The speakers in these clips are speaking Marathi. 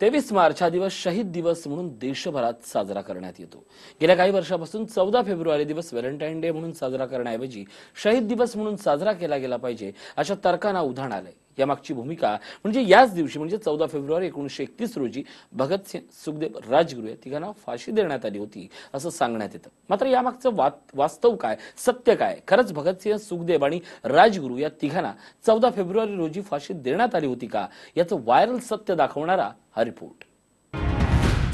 तेवीस मार्च हा दिवस शहीद दिवस म्हणून देशभरात साजरा करण्यात येतो. गेल्या काही वर्षापासून चौदा फेब्रुवारी दिवस व्हॅलेंटाईन डे म्हणून साजरा करण्याऐवजी शहीद दिवस म्हणून साजरा केला गेला पाहिजे अशा तर्कांना उधाण आलंय. यामागची भूमिका. म्हणजे याच दिवशी म्हणजे चौदा फेब्रुवारी एकोणीशे एकतीस रोजी भगतसिंग सुखदेव राजगुरू या तिघांना फाशी देण्यात आली होती असं सांगण्यात येतं. मात्र यामागचं वा वास्तव काय सत्य काय? खरंच भगतसिंह सुखदेव आणि राजगुरू या तिघांना चौदा फेब्रुवारी रोजी फाशी देण्यात आली होती का? याचं व्हायरल सत्य दाखवणारा हा रिपोर्ट.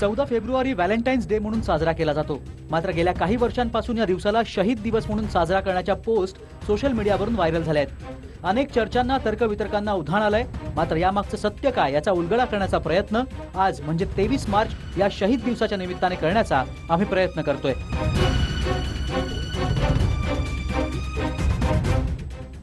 चौदा फेब्रुवारी व्हॅलेंटाईन्स डे म्हणून साजरा केला जातो. मात्र गेल्या काही वर्षांपासून या दिवसाला शहीद दिवस म्हणून साजरा करण्याच्या पोस्ट सोशल मीडियावरून व्हायरल झाल्या आहेत. अनेक चर्चांना तर्कवितर्कांना उधाण आलंय. मात्र यामागचं सत्य काय याचा उलगडा करण्याचा प्रयत्न आज म्हणजे तेवीस मार्च या शहीद दिवसाच्या निमित्ताने करण्याचा आम्ही प्रयत्न करतोय.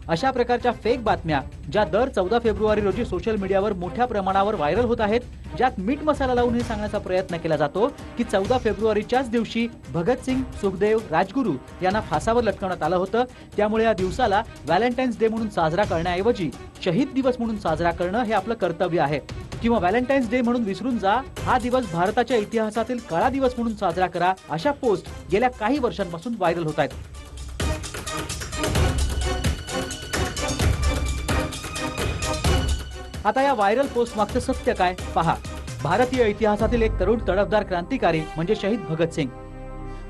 अशा प्रकारच्या फेक बातम्या ज्या दर चौदा फेब्रुवारी रोजी सोशल मीडियावर मोठ्या प्रमाणावर व्हायरल होत आहेत ज्यात मीठ मसाला लावून हे सांगण्याचा प्रयत्न केला जातो की चौदा फेब्रुवारीच्याच दिवशी भगतसिंग सुखदेव राजगुरू यांना फासावर लटकवण्यात आलं होतं. त्यामुळे या दिवसाला व्हॅलेंटाईन्स डे म्हणून साजरा करण्याऐवजी शहीद दिवस म्हणून साजरा करणं हे आपलं कर्तव्य आहे. किंवा व्हॅलेंटाईन्स डे म्हणून विसरून जा हा दिवस भारताच्या इतिहासातील काळा दिवस म्हणून साजरा करा अशा पोस्ट गेल्या काही वर्षांपासून व्हायरल होत आहेत. आता या व्हायरल पोस्ट मागचं सत्य काय? पहा. भारतीय इतिहासातील एक तरुण तडफदार क्रांतिकारी म्हणजे शहीद भगतसिंग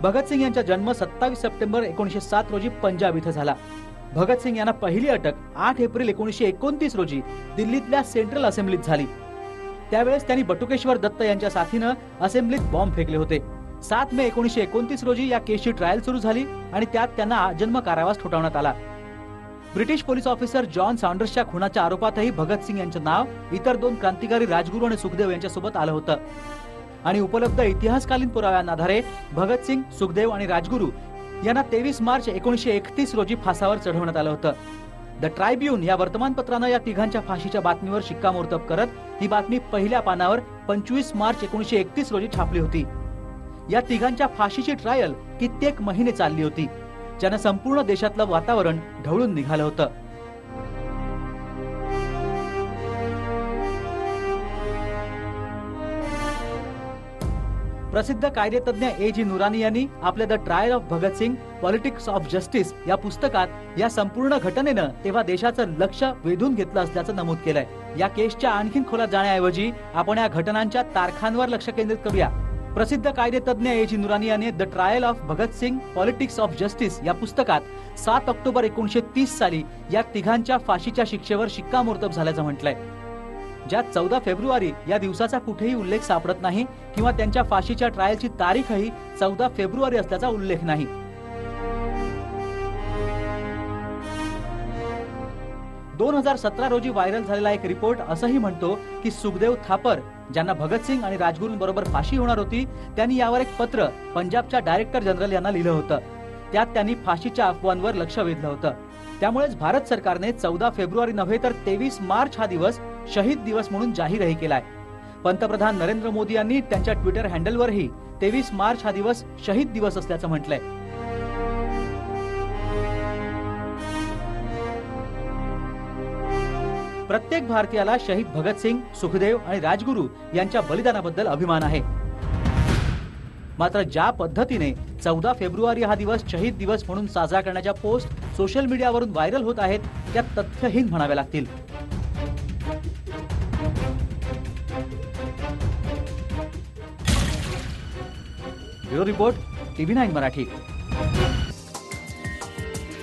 भगतसिंग यांचा जन्म सत्तावीस सप्टेंबर एकोणीशे सात रोजी पंजाब इथं झाला. भगतसिंग यांना पहिली अटक आठ एप्रिल एकोणीशे एकोणतीस रोजी दिल्लीतल्या सेंट्रल असेंब्लीत झाली. त्यावेळेस त्यांनी बटुकेश्वर दत्त यांच्या साथीनं असेंब्लीत बॉम्ब फेकले होते. सात मे एकोणीशे एकोणतीस रोजी या केसची ट्रायल सुरू झाली आणि त्यात त्यांना आजन्म कारावास ठोठावण्यात आला. ब्रिटिश पोलीस ऑफिसर जॉन सॉन्डर्सच्या खुनाच्या आरोपातही भगतसिंग यांचं नाव इतर दोन क्रांतिकारी राजगुरू आणि सुखदेव यांच्यासोबत आलं होतं. आणि उपलब्ध इतिहासकालीन पुराव्यांना आधारे भगतसिंग सुखदेव आणि राजगुरू यांना तेवीस मार्च एकोणीशे एकतीस रोजी फासावर चढवण्यात आलं होतं. द ट्रायब्यून या वर्तमानपत्रानं या तिघांच्या फाशीच्या बातमीवर शिक्कामोर्तब करत ही बातमी पहिल्या पानावर पंचवीस मार्च एकोणीशे एकतीस रोजी छापली होती. या तिघांच्या फाशीची ट्रायल कित्येक महिने चालली होती. ज्यानं संपूर्ण देशातलं वातावरण ढवळून निघालं होतं. प्रसिद्ध कायदेतज्ञ ए जी नुरानी यांनी आपल्या the trial of Bhagat Singh politics of justice या पुस्तकात या संपूर्ण घटनेनं तेव्हा देशाचं लक्ष वेधून घेतलं असल्याचं नमूद केलंय. या केसच्या आणखीन खोलात जाण्याऐवजी आपण या घटनांच्या तारखांवर लक्ष केंद्रित करूया. प्रसिद्ध कायदेतज्ञ ए. जी नुरानी याने the trial of Bhagat Singh politics of justice या पुस्तकात सात ऑक्टोबर एकोणीशे तीस साली या तिघांच्या फाशीच्या शिक्षेवर शिक्कामोर्तब झाल्याचं म्हटलंय. ज्यात चौदा फेब्रुवारी या दिवसाचा कुठेही उल्लेख सापडत नाही किंवा त्यांच्या फाशीच्या ट्रायलची तारीखही चौदा फेब्रुवारी असल्याचा उल्लेख नाही. दोन हजार सतरा रोजी व्हायरल झालेला एक रिपोर्ट असंही म्हणतो की सुखदेव थापर ज्यांना भगतसिंग आणि राजगुरूंबरोबर फाशी होणार होती त्यांनी यावर एक पत्र पंजाबच्या डायरेक्टर जनरल यांना लिहिलं होतं. त्यात त्यांनी फाशीच्या अफवांवर लक्ष वेधलं होतं. त्यामुळेच भारत सरकारने चौदा फेब्रुवारी नव्हे तर तेवीस मार्च हा दिवस शहीद दिवस म्हणून जाहीरही केलाय. पंतप्रधान नरेंद्र मोदी यांनी त्यांच्या ट्विटर हँडलवरही तेवीस मार्च हा दिवस शहीद दिवस असल्याचं म्हटलंय. प्रत्येक भारतीयाला शहीद भगतसिंग सुखदेव आणि राजगुरू यांच्या बलिदानाबद्दल अभिमान आहे. मात्र ज्या पद्धतीने चौदा फेब्रुवारी हा दिवस शहीद दिवस म्हणून साजरा करण्याच्या पोस्ट सोशल मीडियावरून व्हायरल होत आहेत त्या तथ्यहीन म्हणाव्या लागतील. Bureau report TV nine Marathi.